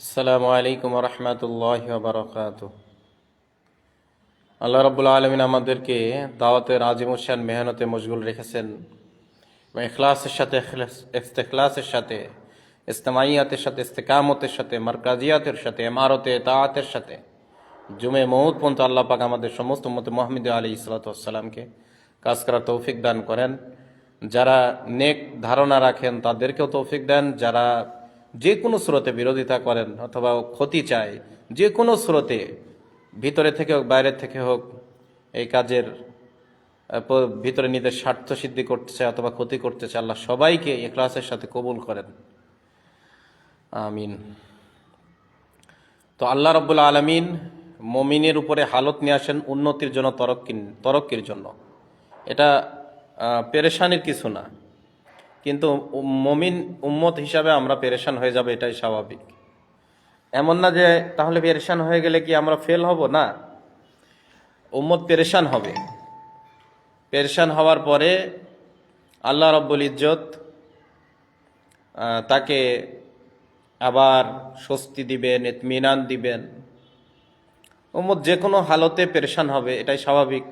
আসসালামু আলাইকুম রহমতুল্লাহ বারকাত আল্লাহ রব্বুল আলমিন আমাদেরকে দাওয়াতের আজিমুসান মেহনতে মশগুল রেখেছেন এবং এখলাসের সাথে ইস্তেখলাসের সাথে, ইস্তেমাইয়াতের সাথে, ইস্তেকামতের সাথে, মার্কাজিয়াতের সাথে এমারতে তাআতের সাথে, জুমে মৌত পর্যন্ত আল্লাহ পাক আমাদের সমস্ত মতে মোহাম্মদ আলী ইসলাতামকে কাজ করার তৌফিক দান করেন। যারা নেক ধারণা রাখেন তাদেরকেও তৌফিক দেন, যারা যে কোনো স্রোতে বিরোধিতা করেন অথবা ক্ষতি চায়, যে কোনো স্রোতে, ভিতরে থেকে হোক, বাইরে থেকে হোক, এই কাজের ভিতরে নিজের স্বার্থ সিদ্ধি করতেছে অথবা ক্ষতি করতেছে, আল্লাহ সবাইকে এ ক্লাসের সাথে কবুল করেন। আমিন। তো আল্লাহ রব্বুল আলমিন মমিনের উপরে হালত নিয়ে আসেন উন্নতির জন্য তরক্কিন, তরক্কির জন্য। এটা পেরেশানির কিছু না। কিন্তু মমিন উম্মত হিসাবে আমরা পেরেশান হয়ে যাবে, এটাই স্বাভাবিক। এমন না যে তাহলে পেরেশান হয়ে গেলে কি আমরা ফেল হব? না। উম্মত পেরেশান হবে। পেরেশান হওয়ার পরে আল্লাহ রব্বুল ইজ্জত তাকে আবার স্বস্তি দিবেন, ইতমিনান দিবেন। উম্মত যে কোনো হালতে পেরেশান হবে, এটাই স্বাভাবিক।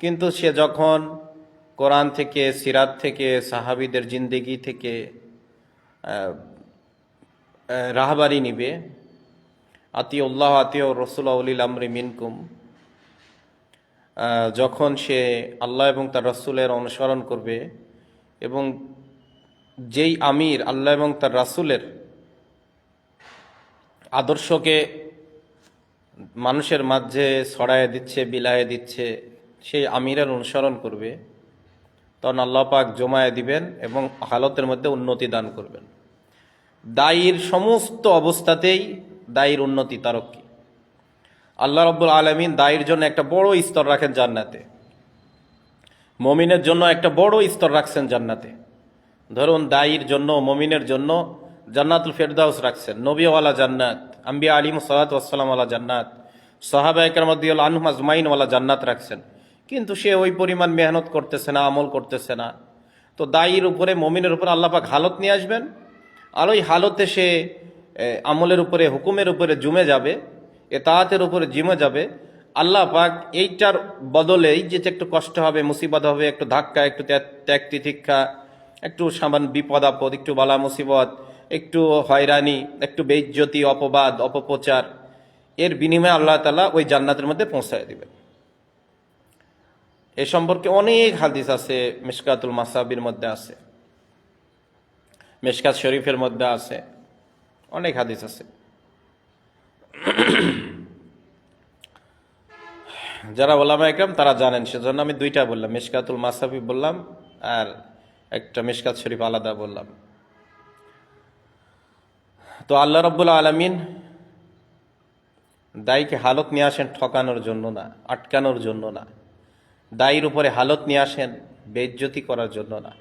কিন্তু সে যখন কোরআন থেকে, সিরাত থেকে, সাহাবিদের জিন্দেগি থেকে রাহবারি নিবে। আতিউল্লাহ আতিউ রসুল উলিল আমরি মিনকুম। যখন সে আল্লাহ এবং তার রসুলের অনুসরণ করবে এবং যেই আমির আল্লাহ এবং তার রাসুলের আদর্শকে মানুষের মাঝে ছড়ায় দিচ্ছে বিলায় দিচ্ছে, সেই আমিরের অনুসরণ করবে তখন আল্লাহ পাক জমায়ে দিবেন এবং হালতের মধ্যে উন্নতি দান করবেন। দায়ীর সমস্ত অবস্থাতেই দায়ীর উন্নতি তারক্কি। আল্লাহ রব্বুল আলমিন দায়ীর জন্য একটা বড় স্তর রাখেন জান্নাতে। মমিনের জন্য একটা বড় স্তর রাখছেন জান্নাতে। ধরুন দায়ীর জন্য, মমিনের জন্য জান্নাতুল ফেরদাউস রাখছেন। নবীওয়ালা জান্নাত, আম্বিয়া আলিম সালাত ওয়াসালামওয়ালা জান্নাত সাহাবা একরমদ্দিউল আনহুম আজমাইনওয়ালা জান্নাত রাখছেন। কিন্তু সে ওই পরিমাণ মেহনত করতেছে না, আমল করতেছে না। তো দায়ীর উপরে, মমিনের উপরে আল্লাপাক হালত নিয়ে আসবেন। আর ওই হালতে সে আমলের উপরে, হুকুমের উপরে জুমে যাবে, এতাহাতের উপরে জিমে যাবে। আল্লাহ পাক এইটার বদলেই যে একটু কষ্ট হবে, মুসিবত হবে, একটু ধাক্কা, একটু ত্যাগ- তিতিক্ষা, একটু সামান্য বিপদ আপদ, একটু বালা মুসিবত, একটু হয়রানি, একটু বেইজ্জতি, অপবাদ, অপপ্রচার, এর বিনিময়ে আল্লাহ তালা ওই জান্নাতের মধ্যে পৌঁছায় দিবেন। এ সম্পর্কে অনেক হাদিস আছে, মিশকাতুল মাসাবির মধ্যে আছে, মেশকাত শরীফের মধ্যে আছে, অনেক হাদিস আছে। যারা ওলামা একরাম, তারা জানেন, সেজন্য আমি দুইটা বললাম, মিশকাতুল মাসাবি বললাম আর একটা মিশকাত শরীফ আলাদা বললাম। তো আল্লাহ রব্বুল আলমিন দায়ীকে হালত নিয়ে আসেন ঠকানোর জন্য না, আটকানোর জন্য না। দায়ীর উপরে হালত নিয়ে আসেন বেজ্জতি করার জন্য না।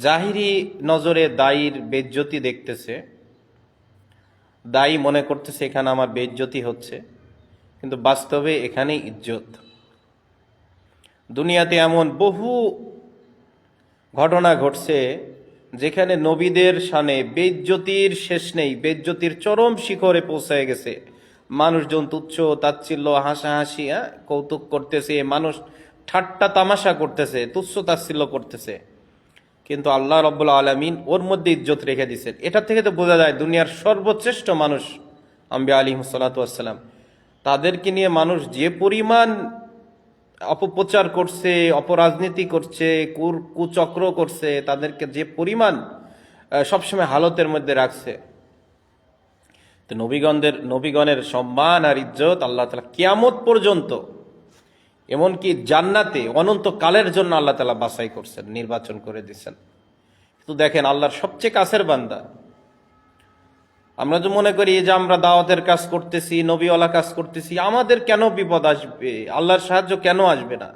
জাহিরি নজরে দায়ীর বেজ্জতি দেখতেছে। দায়ী মনে করতেছে, এখানে আমার বেজ্জতি হচ্ছে। কিন্তু বাস্তবে এখানে ইজ্জত। দুনিয়াতে এমন বহু ঘটনা ঘটছে, যেখানে নবীদের সানে বেজ্জতির শেষ নেই, বেজ্জতির চরম শিখরে পৌঁছায় গেছে। মানুষজন তুচ্ছ, তাচ্ছিল্য, হাসাহাসি হ্যাঁ কৌতুক করতেছে, মানুষ ঠাট্টা তামাশা করতেছে, তুচ্ছ তাচ্ছিল্য করতেছে। কিন্তু আল্লাহ রব্বুল্লা আলমিন ওর মধ্যে ইজ্জত রেখে দিচ্ছেন এটা থেকে তো বোঝা যায় দুনিয়ার সর্বশ্রেষ্ঠ মানুষ আম্বি আলী সালাতাম তাদেরকে নিয়ে মানুষ যে পরিমাণ অপপ্রচার করছে, অপরাজনীতি করছে কুর কুচক্র করছে, তাদেরকে যে পরিমাণ সবসময় হালতের মধ্যে রাখছে। নবীগণদের, নবীগণের সম্মান আর ইজ্জত আল্লাহ তালা কিয়ামত পর্যন্ত, এমনকি জান্নাতে অনন্ত কালের জন্য আল্লাহ তালা বাছাই করছেন, নির্বাচন করে দিচ্ছেন। কিন্তু দেখেন, আল্লাহর সবচেয়ে কাছের বান্দা। আমরা যে মনে করি যে আমরা দাওয়াতের কাজ করতেছি, নবীওয়ালা কাজ করতেছি, আমাদের কেন বিপদ আসবে? আল্লাহর সাহায্য কেন আসবে না?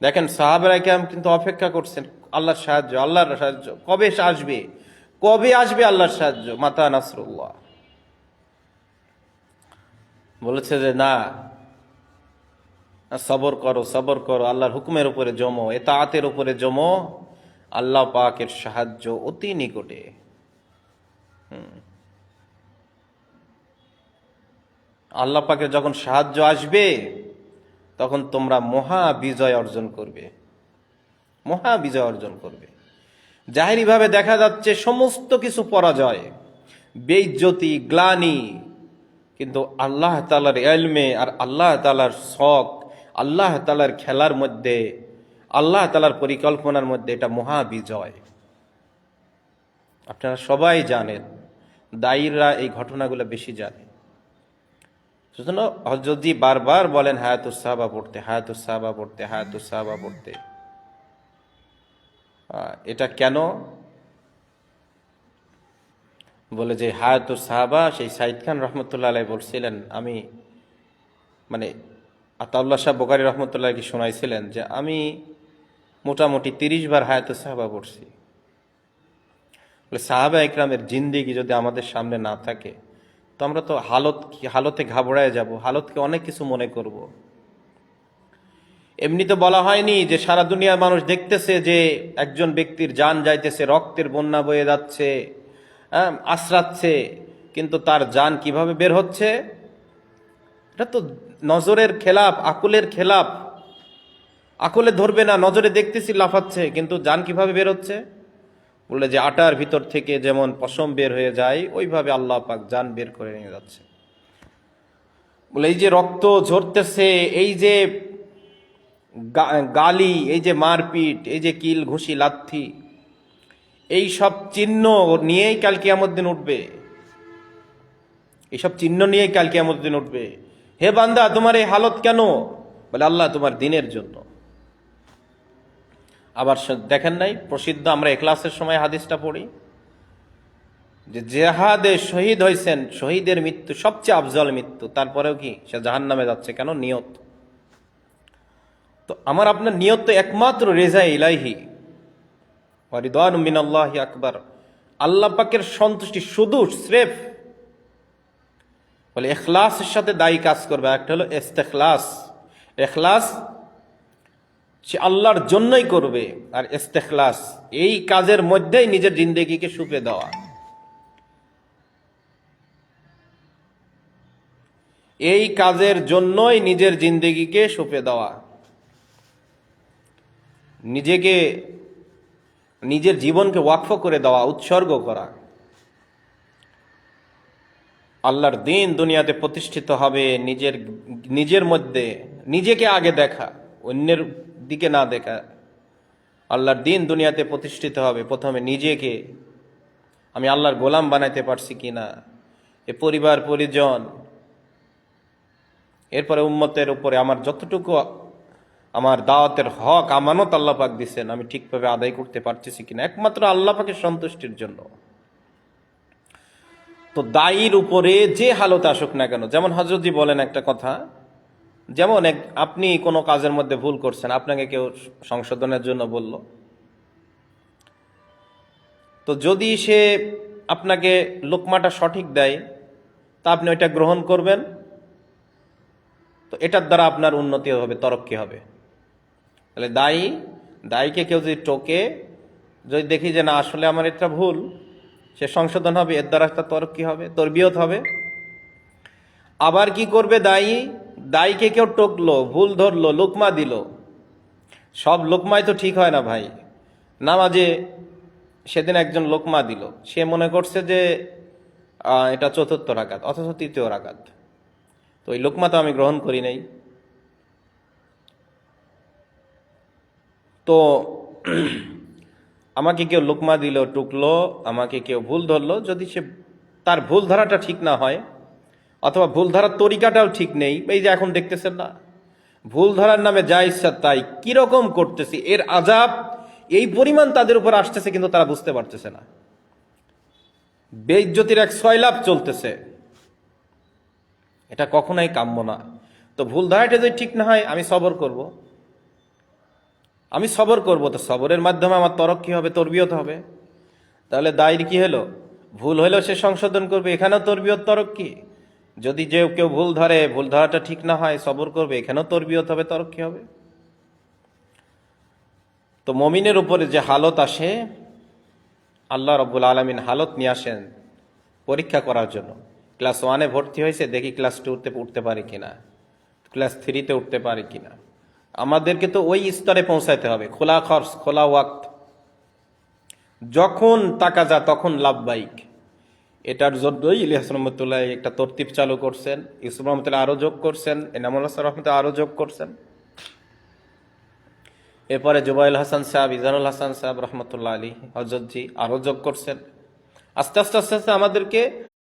দেখেন সাহাবেরা কেমন কিন্তু অপেক্ষা করছেন, আল্লাহর সাহায্য আল্লাহর সাহায্য, কবে আসবে? কবে আসবে আল্লাহর সাহায্য? মাতা নাসরুল্লাহ। বলেছে যে, না সবর করো সবর করো, আল্লাহর হুকুমের উপরে জমো এতাতের উপরে জমো, আল্লাহ পাকের সাহায্য অতি নিকটে। আল্লাহ পাকের যখন সাহায্য আসবে, তখন তোমরা মহা বিজয় অর্জন করবে। মহা বিজয় অর্জন করবে। জাহেরিভাবে দেখা যাচ্ছে সমস্ত কিছু পরাজয়, বেইজ্জতি, গ্লানি কিন্তু আল্লাহ তালার এলমে আর আল্লাহ তালার শখ, আল্লাহ তালার খেলার মধ্যে, আল্লাহ তালার পরিকল্পনার মধ্যে এটা মহা বিজয়। আপনারা সবাই জানেন, দায়ীরা এই ঘটনাগুলো বেশি জানে। সুতরাং যদি বারবার বলেন, হায়াতুস সাহাবা পড়তে, হায়াতুস সাহাবা পড়তে, হায়াতুস সাহাবা পড়তে এটা কেন? বলে যে হায়াতুস সাহাবা সেই সাইদ খান রহমতুল্লাহ আলাই বলছিলেন আমি মানে আতাউল্লাহ শাহ বোকারি রহমতুল্লাহ কি শোনাইছিলেন যে আমি মোটামুটি তিরিশ বার হায়াতুস সাহাবা পড়ছি বলে সাহাবা একরামের জিন্দিগি যদি আমাদের সামনে না থাকে তো আমরা তো হালত হালতে ঘাবড়ায় যাব হালতকে অনেক কিছু মনে করব। এমনি তো বলা হয়নি যে সারা দুনিয়ার মানুষ দেখতেছে যে একজন ব্যক্তির যান যাইতেছে রক্তের বন্যা বয়ে যাচ্ছে হ্যাঁ, আশ্রাচ্ছে, কিন্তু তার যান কীভাবে বের হচ্ছে? এটা তো নজরের খেলাপ, আকুলের খেলাপ। আকুলে ধরবে না, নজরে দেখতেছি লাফাচ্ছে, কিন্তু যান কীভাবে বের হচ্ছে? বললে যে আটার ভিতর থেকে যেমন পশম বের হয়ে যায়, ওইভাবে আল্লাহ পাক জান বের করে নিয়ে যাচ্ছে। বলে এই যে রক্ত ঝরতেছে, এই যে গালি, এই যে মারপিট, এই যে কিল, ঘুষি, লাথি এই সব চিহ্ন নিয়েই কাল কিয়ামত দিন উঠবে। এইসব চিহ্ন নিয়েই কাল কিয়ামত দিন উঠবে। হে বান্দা, তোমার এই হালত কেন? বলে, আল্লাহ তোমার দিনের জন্য। আবার দেখেন নাই, প্রসিদ্ধ আমরা এক্লাসের সময় হাদিসটা পড়ি। যে জেহাদে শহীদ হয়েছেন শহীদের মৃত্যু, সবচেয়ে আফজল মৃত্যু, তারপরেও কি? সে জাহান নামে যাচ্ছে কেন? নিয়ত। তো আমার আপনার নিয়ত তো একমাত্র রেজা ইলাইহি। ওয়ারিদান মিনাল্লাহি আকবার। আল্লাহ পাকের সন্তুষ্টি শুধু স্রেফ। বলে এখলাসের সাথে দায়ী কাজ করবে। একটা হলো ইস্তেখলাস। এখলাস সে আল্লাহর জন্যই করবে আর ইস্তেখলাস এই কাজের মধ্যেই নিজের জিন্দেগিকে সুপে দেওয়া। এই কাজের জন্যই নিজের জিন্দেগিকে সুপে দেওয়া। নিজেকে নিজের জীবনকে ওয়াকফ করে দেওয়া, উৎসর্গ করা। আল্লাহর দিন দুনিয়াতে প্রতিষ্ঠিত হবে নিজের নিজের মধ্যে, নিজেকে আগে দেখা, অন্যের দিকে না দেখা। আল্লাহর দিন দুনিয়াতে প্রতিষ্ঠিত হবে। প্রথমে নিজেকে, আমি আল্লাহর গোলাম বানাইতে পারছি কি না? এ পরিবার, পরিজন, এরপরে উম্মতের উপরে আমার যতটুকু আমার দাওয়াতের হক, আমানত আল্লাহ পাক দিচ্ছেন আমি ঠিকভাবে আদায় করতে পারতেছি কিনা? একমাত্র আল্লাহ পাকের সন্তুষ্টির জন্য। তো দায়ীর উপরে যে হালত আসুক না কেন, যেমন হজরতজি বলেন একটা কথা, যেমন এক, আপনি কোনো কাজের মধ্যে ভুল করছেন, আপনাকে কেউ সংশোধনের জন্য বলল। তো যদি সে আপনাকে লোকমাটা সঠিক দেয়, তা আপনি ওইটা গ্রহণ করবেন, তো এটার দ্বারা আপনার উন্নতি হবে, তরক্কি হবে। তাহলে দায়ী, দায়ীকে কেউ যদি টোকে, যদি দেখি যে না, আসলে আমার এটা ভুল, সে সংশোধন হবে, এর দ্বারা একটা তরক্কি হবে তরবিয়ত হবে। আবার কি করবে দায়ী? দায়ীকে কেউ টকলো, ভুল ধরলো, লোকমা দিল। সব লোকমাই তো ঠিক হয় না ভাই। নামাজে সেদিন একজন লোকমা দিল। সে মনে করছে যে এটা চতুর্থ রাকাত, অথচ তৃতীয় রাকাত। তো ওই লোকমা তো আমি গ্রহণ করি নাই। তো আমাকে কেউ লোকমা দিল, টুকলো, আমাকে কেউ ভুল ধরলো। যদি সে তার ভুল ধরাটা ঠিক না হয়, অথবা ভুল ধরার তরিকাটাও ঠিক নেই, এই যে এখন দেখতেছেন না, ভুল ধরার নামে যা ইচ্ছা তাই, কীরকম করতেছি, এর আজাব, এই পরিমাণ তাদের উপর আসতেছে কিন্তু তারা বুঝতে পারতেছে না। বেজ্যোতির এক সয়লাভ চলতেছে। এটা কখনোই কাম্য না। তো ভুল ধারাটা যদি ঠিক না হয়, আমি সবর করব। আমি সবর করব তো সবরের মাধ্যমে আমার তরক কি হবে? তরবিয়ত হবে। তাহলে দায়ের কি হলো? ভুল হলেও সে সংশোধন করবে। এখানেও তরবিয়ত তরক কি? যদি যে কেউ ভুল ধরে, ভুল ধরাটা ঠিক না হয়, সবর করবে। এখানেও তরবিয়ত হবে, তরক কি হবে? তো মমিনের উপরে যে হালত আসে, আল্লাহ রব্বুল আলমিন হালত নিয়ে আসেন পরীক্ষা করার জন্য। ক্লাস ওয়ানে ভর্তি হয়েছে, দেখি ক্লাস টুতে উঠতে পারে কিনা। ক্লাস থ্রিতে উঠতে পারে কিনা। আমাদেরকে তো ওই স্তরে পৌঁছাইতে হবে, খোলা খরচ, খোলা ওয়াক্ত। যখন টাকা যা, তখন লাভবাহিক এটার জন্যই ইলিয়াস রহমতুল্লাহ একটা তরতিব চালু করছেন ইসুফ রহমতুল্লাহ আরও যোগ করছেন এনামুল হাসান রহমতুল্লাহ আরও যোগ করছেন। এরপরে জুবাইল হাসান সাহেব, ইজানুল হাসান সাহেব রহমতুল্লাহ আলী হজরতজি আরও যোগ করছেন। আস্তে আস্তে আস্তে আস্তে আমাদেরকে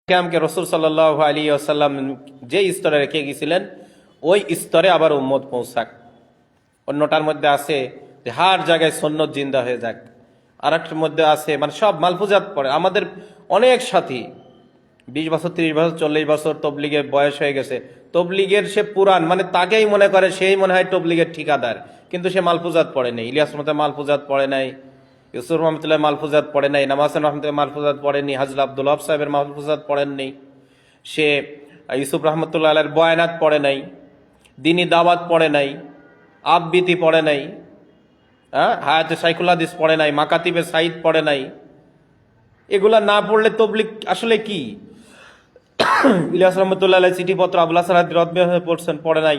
ক্যামকে রসুল সাল্লাহ আলী আসাল্লাম যে স্তরে রেখে গেছিলেন, ওই স্তরে আবার উম্মত পৌঁছাক। অন্যটার মধ্যে আছে যে হার জায়গায় সন্ন্যত জিন্দা হয়ে যাক। আর একটার মধ্যে আছে মানে সব মালফুজাত পড়ে আমাদের অনেক সাথী, বিশ বছর, তিরিশ বছর, চল্লিশ বছর তবলিগের বয়স হয়ে গেছে। তবলিগের সে পুরান মানে তাকেই মনে করে সেই মনে হয় তবলিগের ঠিকাদার। কিন্তু সে মালফুজাত পড়ে নাই। ইলিয়াস রহমতে মালফুজাত পড়ে নাই, ইউসুফ রহমতুল্লাহ মালফুজাত পড়ে নাই নামাসান রহমতুল্লাহ মালফুজাত পড়েনি হাজর আব্দুল হব সাহেবের মালফুজাত পড়েননি সে ইউসুফ রহমতুল্লাহ আলের বয়ানাত পড়ে নাই, দিনী দাওয়াত পড়ে নাই। আবৃতি পড়ে নাই হ্যাঁ? হায়াতে সাইকুল হাদিস পড়ে নাই, মাকাতিবে সাইদ পড়ে নাই। এগুলা না পড়লে তবলিক আসলে কি? ইলিয়াস রহমতুল্লাহ চিঠিপত্র আবুল্লাহ সালাদ রদবে হয়ে পড়ছেন, পড়ে নাই।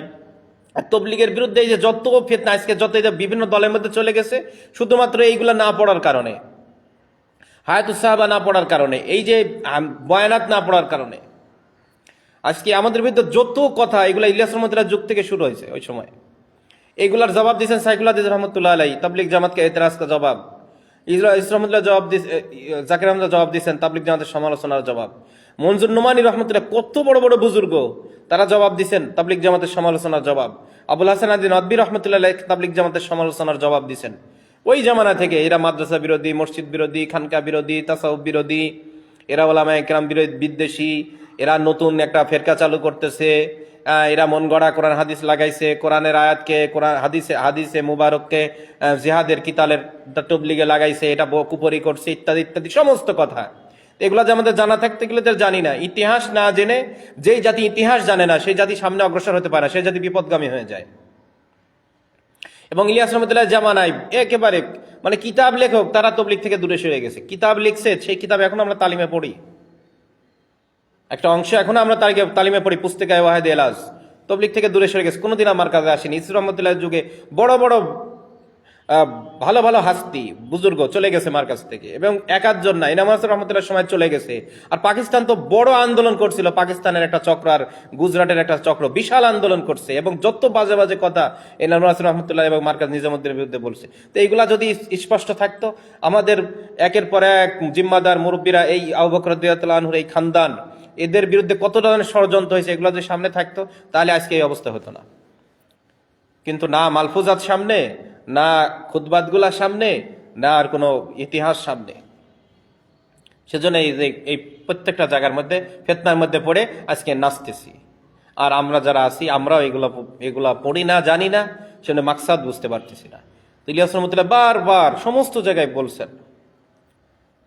আর তবলিগের বিরুদ্ধে এই যে যত ফেতনা, আজকে যত এই যে বিভিন্ন দলের মধ্যে চলে গেছে, শুধুমাত্র এইগুলা না পড়ার কারণে, হায়াতুস সাহাবা না পড়ার কারণে, এই যে বয়ানাত না পড়ার কারণে। আজকে আমাদের বিরুদ্ধে যত কথা, এগুলা ইলিয়াস রহমতুল্লাহ যুগ থেকে শুরু হয়েছে ওই সময়। এগুলার জবাব দিয়েছেন সাইকুল্লাহ রহমতুল্লাহ আলাই তাবলিক জামাতকে এতরাজ জবাব। ইসরা- ইসলামুল্লাহ জবাব দিস জাকির আহমদ জবাব দিয়েছেন তাবলিক জামাতের সমালোচনার জবাব। মঞ্জুর নোমানি রহমতুল্লাহ কত বড় বড় বুজুর্গ, তারা জবাব দিয়েছেন তাবলিক জামাতের সমালোচনার জবাব। আবুল হাসান আদি নদবী রহমতুল্লাহ তাবলিক জামাতের সমালোচনার জবাব দিয়েছেন। ওই জামানা থেকে এরা মাদ্রাসা বিরোধী, মসজিদ বিরোধী, খানকা বিরোধী, তাসাউফ বিরোধী, এরা ওলামা একরাম বিরোধী, বিদ্বেষী, এরা নতুন একটা ফেরকা চালু করতেছে। এরা মন গড়া কোরআন হাদিস লাগাইছে, কোরআনের আয়াতকে, কোরআন হাদিসে হাদিসে মুবারককে জিহাদের কিতালের টবলিগে লাগাইছে, এটা কুপরি করছে, ইত্যাদি ইত্যাদি, সমস্ত কথা। এগুলো যে আমাদের জানা থাকতে গেলে জানি না। ইতিহাস না জেনে, যেই জাতি ইতিহাস জানে না, সেই জাতি সামনে অগ্রসর হতে পারে সেই জাতি বিপদগামী হয়ে যায়। এবং ইলিয়াস রহমতুল্লাহ জামানায় একেবারে মানে কিতাব লেখক, তারা তবলিগ থেকে দূরে সরে গেছে। কিতাব লিখছে, সেই কিতাব এখন আমরা তালিমে পড়ি। একটা অংশ এখন আমরা তালিমে পড়ি, পুস্তিকায় ওয়াহেদ এলাজ। তবলিক থেকে দূরে সরে গেছে, কোনোদিন আমার কাছে আসেনি। ইসু রহমতুল্লাহ যুগে বড় বড় ভালো ভালো হাস্তি, বুজুর্গ চলে গেছে মার কাছ থেকে। এবং একাধজন না ইনামাস রহমতুল্লাহ সময় চলে গেছে। আর পাকিস্তান তো বড় আন্দোলন করছিল, পাকিস্তানের একটা চক্র আর গুজরাটের একটা চক্র বিশাল আন্দোলন করছে। এবং যত বাজে বাজে কথা এনামাস রহমতুল্লাহ এবং মার্কাজ নিজামুদ্দিনের বিরুদ্ধে বলছে, তো এইগুলা যদি স্পষ্ট থাকতো, আমাদের একের পর এক জিম্মাদার মুরব্বীরা এই আবকরদুল্লাহর এই খানদান এদের বিরুদ্ধে কত ধরনের ষড়যন্ত্র হয়েছে এগুলো যদি সামনে থাকতো, তাহলে আজকে এই অবস্থা হতো না। কিন্তু না মালফুজাত সামনে, না খুদবাতগুলা সামনে, না আর কোনো ইতিহাস সামনে। সেজন্য এই যে, এই প্রত্যেকটা জায়গার মধ্যে, ফেতনার মধ্যে পড়ে আজকে নাচতেছি। আর আমরা যারা আছি, আমরাও এগুলো, এগুলা পড়ি না, জানি না, সেজন্য মাকসাদ বুঝতে পারতেছি না। ইলিয়াস রহমতুল্লাহ বারবার সমস্ত জায়গায় বলছেন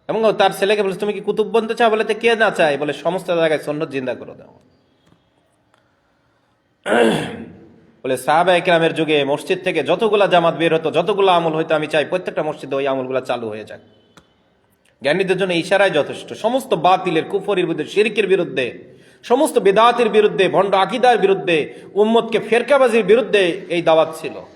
এবং তার ছেলেকে বলছে তুমি কি কুতুব বনতে চাও? বলে কে না চায়? বলে, সমস্ত জায়গায় সন্ন্যত জিন্দা করে দাও। বলে, সাহাবা একরামের যুগে মসজিদ থেকে যতগুলা জামাত বের হতো, যতগুলো আমল হইতো, আমি চাই প্রত্যেকটা মসজিদে ওই আমলগুলো চালু হয়ে যাক। জ্ঞানীদের জন্য ইশারায় যথেষ্ট। সমস্ত বাতিলের, কুফরির বিরুদ্ধে, শিরকের বিরুদ্ধে, সমস্ত বেদাতের বিরুদ্ধে, ভণ্ড আকিদার বিরুদ্ধে, উম্মতকে ফেরকাবাজির বিরুদ্ধে এই দাওয়াত ছিল।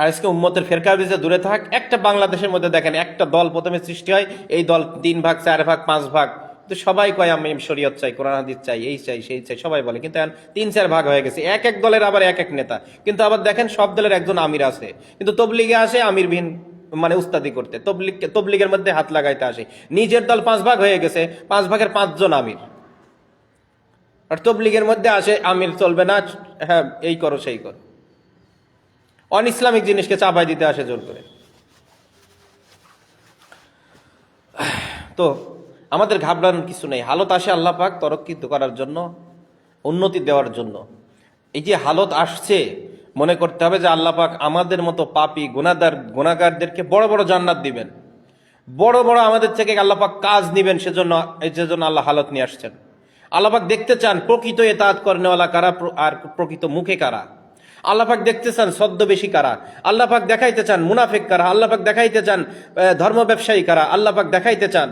আর আজকে উম্মতের ফেরকার বিজে দূরে থাক, একটা বাংলাদেশের মধ্যে দেখেন, একটা দল প্রথমে সৃষ্টি হয়, এই দল তিন ভাগ, চার ভাগ, পাঁচ ভাগ। তো সবাই কয়, আমি শরীয়ত চাই, কোরআন, হাদিস চাই, এই চাই, সেই চাই, সবাই বলে। কিন্তু তিন, চার ভাগ হয়ে গেছে। এক এক দলের আবার এক এক নেতা। কিন্তু আবার দেখেন, সব দলের একজন আমির আছে। কিন্তু তবলিগে আসে আমির বিন মানে উস্তাদি করতে। তবলিগ তবলিগের মধ্যে হাত লাগাইতে আসে। নিজের দল পাঁচ ভাগ হয়ে গেছে, পাঁচ ভাগের পাঁচজন আমির। আর তবলিগের মধ্যে আসে, আমির চলবে না হ্যাঁ এই করো, সেই করো। অন ইসলামিক জিনিসকে চাপাই দিতে আসে জোর করে। তো আমাদের ঘাবড়ানোর কিছু নেই। হালত আসে আল্লাহ পাক তরক্কিত করার জন্য, উন্নতি দেওয়ার জন্য। এই যে হালত আসছে, মনে করতে হবে যে আল্লাহ পাক আমাদের মতো পাপি গুনাদার গুণাগারদেরকে বড় বড় জান্নাত দিবেন। বড় বড় আমাদের থেকে আল্লাহ পাক কাজ নিবেন, সেজন্য, এই জন্য আল্লাহ হালত নিয়ে আসছেন। আল্লাহ পাক দেখতে চান, প্রকৃত এতাত করেনেওয়ালা কারা, আর প্রকৃত মুখে কারা? আল্লাপাক দেখতে চান ছদ্মবেশী কারা? আল্লাপাক দেখাইতে চান মুনাফেক কারা? আল্লাপাক দেখাইতে চান ধর্ম ব্যবসায়ী কারা? আল্লাপাক দেখাইতে চান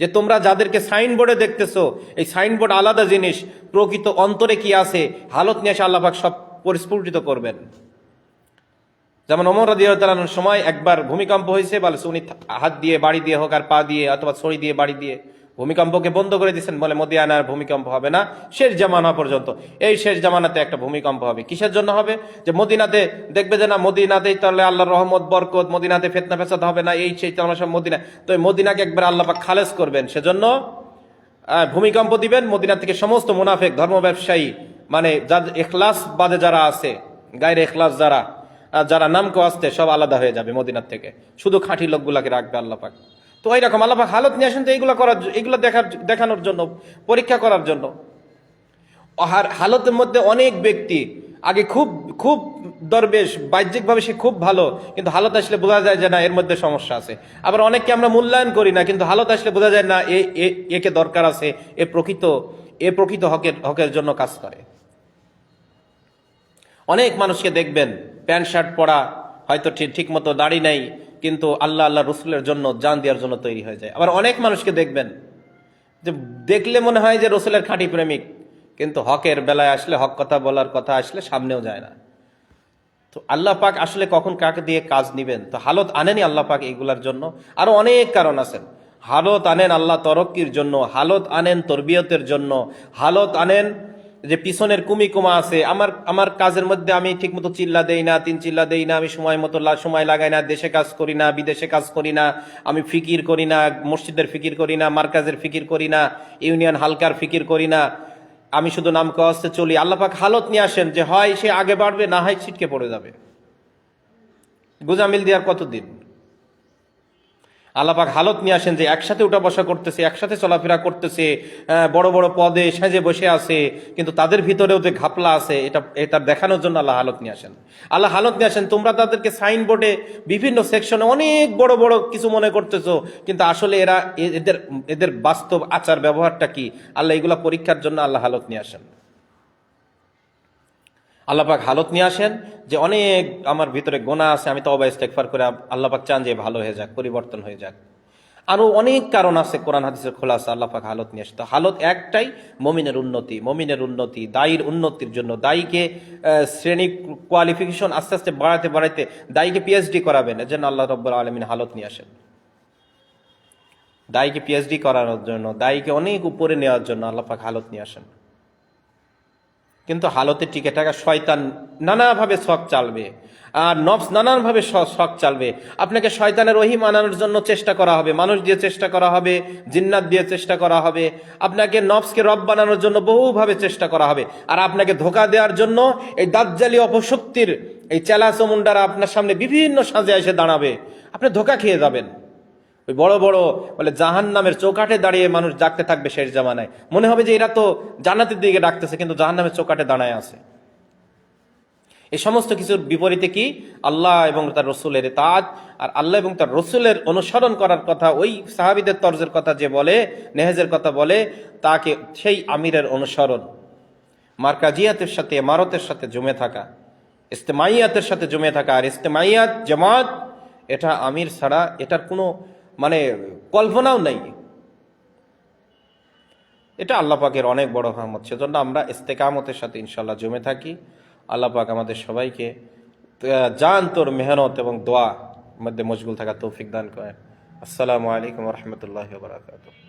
যে তোমরা যাদেরকে সাইনবোর্ডে দেখতেছো, এই সাইনবোর্ড আলাদা জিনিস, প্রকৃত অন্তরে কি আছে, হালত নিয়ে এসে আল্লাপাক সব পরিস্ফুটিত করবেন। যেমন অমর রাদিয়ার সময় একবার ভূমিকম্প হয়েছে, বলে উনি হাত দিয়ে, বাড়ি দিয়ে হোক আর পা দিয়ে, অথবা ছড়ি দিয়ে, বাড়ি দিয়ে। ভূমিকম্পকে বন্ধ করে দিচ্ছেন বলে মদিয়ানার ভূমিকম্প হবে না। শেষ জামানা পর্যন্ত। এই শেষ জামানাতে একটা ভূমিকম্প হবে। কিসের জন্য হবে? যে মদিনাতে দেখবে যে না, মদিনাতেই তাহলে আল্লাহর রহমত, বরকত, মদিনাতে ফেতনা ফেসাদ হবে না, এই সেই তাহলে সব মদিনা। তো এই মদিনাকে একবার আল্লাহ পাক খালেজ করবেন। সেজন্য ভূমিকম্প দিবেন। মদিনা থেকে সমস্ত মুনাফেক, ধর্ম ব্যবসায়ী মানে যার এখলাস বাদে যারা আছে, গায়ের এখলাস যারা যারা নামকো আসতে সব আলাদা হয়ে যাবে মদিনার থেকে। শুধু খাঁটি লোকগুলাকে রাখবে আল্লাহ পাক। তো ওই রকম আল্লাহ হালত নিয়ে আসেন তো এইগুলো করার এগুলো দেখার দেখানোর জন্য, পরীক্ষা করার জন্য। আর হালতের মধ্যে অনেক ব্যক্তি, আগে খুব খুব দরবেশ, বাহ্যিকভাবে সে খুব ভালো, কিন্তু হালত আসলে বোঝা যায় যে না, এর মধ্যে সমস্যা আছে। আবার অনেককে আমরা মূল্যায়ন করি না, কিন্তু হালত আসলে বোঝা যায় না, এ একে দরকার আছে, এ প্রকৃত এ প্রকৃত হকের হকের জন্য কাজ করে। অনেক মানুষকে দেখবেন, প্যান্ট শার্ট পরা, হয়তো ঠিক ঠিক মতো দাড়ি নাই কিন্তু আল্লাহ আল্লাহ রসুলের জন্য জান দেওয়ার জন্য তৈরি হয়ে যায়। আবার অনেক মানুষকে দেখবেন যে দেখলে মনে হয় যে রসুলের খাঁটি প্রেমিক, কিন্তু হকের বেলায় আসলে হক কথা বলার কথা আসলে সামনেও যায় না। তো আল্লাহ পাক আসলে কখন কাকে দিয়ে কাজ নিবেন? তো হালত আনেনি আল্লাহ পাক এইগুলার জন্য। আরও অনেক কারণ আছেন। হালত আনেন আল্লাহ তরক্কির জন্য, হালত আনেন তরবিয়তের জন্য, হালত আনেন যে পিছনের কুমি কুমা আছে, আমার আমার কাজের মধ্যে আমি ঠিকমতো চিল্লা দেই না, তিন চিল্লা দেই না, আমি সময় মতো সময় লাগাই না, দেশে কাজ করি না, বিদেশে কাজ করি না, আমি ফিকির করি না, মসজিদের ফিকির করি না, মার্কাজের ফিকির করি না, ইউনিয়ন হালকার ফিকির করি না, আমি শুধু নাম কাজতে চলি। আল্লাপাক হালত নিয়ে আসেন যে হয় সে আগে বাড়বে, না হয় ছিটকে পড়ে যাবে। গুজামিল দেওয়ার কতদিন? আল্লাপাক হালত নিয়ে আসেন যে একসাথে উঠা বসা করতেছে, একসাথে চলাফেরা করতেছে বড় বড় পদে সেজে বসে আছে, কিন্তু তাদের ভিতরেও যে ঘাপলা আছে, এটা এটা দেখানোর জন্য আল্লাহ হালত নিয়ে আসেন। আল্লাহ হালত নিয়ে আসেন, তোমরা তাদেরকে সাইনবোর্ডে বিভিন্ন সেকশনে অনেক বড় বড় কিছু মনে করতেছো, কিন্তু আসলে এরা, এদের এদের বাস্তব আচার ব্যবহারটা কি? আল্লাহ এগুলা পরীক্ষার জন্য আল্লাহ হালত নিয়ে আসেন। আল্লাপাক হালত নিয়ে আসেন যে অনেক আমার ভিতরে গোনা আছে, আমি তবা ইস্তেকফার করে আল্লাপাক চান যে ভালো হয়ে যাক, পরিবর্তন হয়ে যাক। আরও অনেক কারণ আছে, কোরআন হাদিসের খোলাসা, আল্লাপাক হালত নিয়ে আসতো হালত একটাই, মমিনের উন্নতি মমিনের উন্নতি, দায়ীর উন্নতির জন্য। দায়ীকে শ্রেণি কোয়ালিফিকেশন আস্তে আস্তে বাড়াতে বাড়াতে দায়ীকে পিএইচডি করাবেন এর জন্য আল্লাহ রব্বুল আলমিন হালত নিয়ে আসেন। দায়ীকে পিএইচডি করানোর জন্য, দায়ীকে অনেক উপরে নেওয়ার জন্য আল্লাপাক হালত নিয়ে আসেন। কিন্তু হালতে টিকে থাকা শয়তান নানাভাবে শখ চালবে। আর নফস নানানভাবে শখ চালবে। আপনাকে শয়তানের ওহি মানানোর জন্য চেষ্টা করা হবে। মানুষ দিয়ে চেষ্টা করা হবে, জিন্নাত দিয়ে চেষ্টা করা হবে। আপনাকে নফসকে রব বানানোর জন্য বহুভাবে চেষ্টা করা হবে। আর আপনাকে ধোকা দেওয়ার জন্য এই দাজ্জালি অপশক্তির এই চেলা চমুন্ডারা আপনার সামনে বিভিন্ন সাজে এসে দাঁড়াবে। আপনি ধোকা খেয়ে যাবেন। ওই বড় বড় বলে জাহান নামের চৌকাঠে দাঁড়িয়ে মানুষ ডাকতে থাকবে শেষ জামানায়। মনে হবে যে এরা তো জান্নাতের দিকে ডাকতেছে, কিন্তু জাহান নামের চৌকাঠে দাঁড়ায় আছে। এই সমস্ত কিছুর বিপরীতে কি? আল্লাহ এবং তার রসুলের তাজ আর আল্লাহ এবং তার রসুলের অনুসরণ করার কথা, ওই সাহাবিদের তর্জের কথা যে বলে, নেহেজের কথা বলে, তাকে সেই আমিরের অনুসরণ। মার্কাজিয়াতের সাথে মারতের সাথে জমে থাকা, ইস্তেমাইয়াতের সাথে জমে থাকা, আর ইস্তেমাইয়াত জামাত, এটা আমির ছাড়া এটার কোনো মানে কল্পনাও নেই। এটা আল্লাহ পাকের অনেক বড় রহমত। সেজন্য আমরা ইস্তেকামতের সাথে ইনশাল্লাহ জমে থাকি। আল্লাহ পাক আমাদের সবাইকে জান তোর মেহনত এবং দোয়া মধ্যে মশগুল থাকা তৌফিক দান করেন। আসসালামু আলাইকুম রহমতুল্লাহ বারাকাতুহ।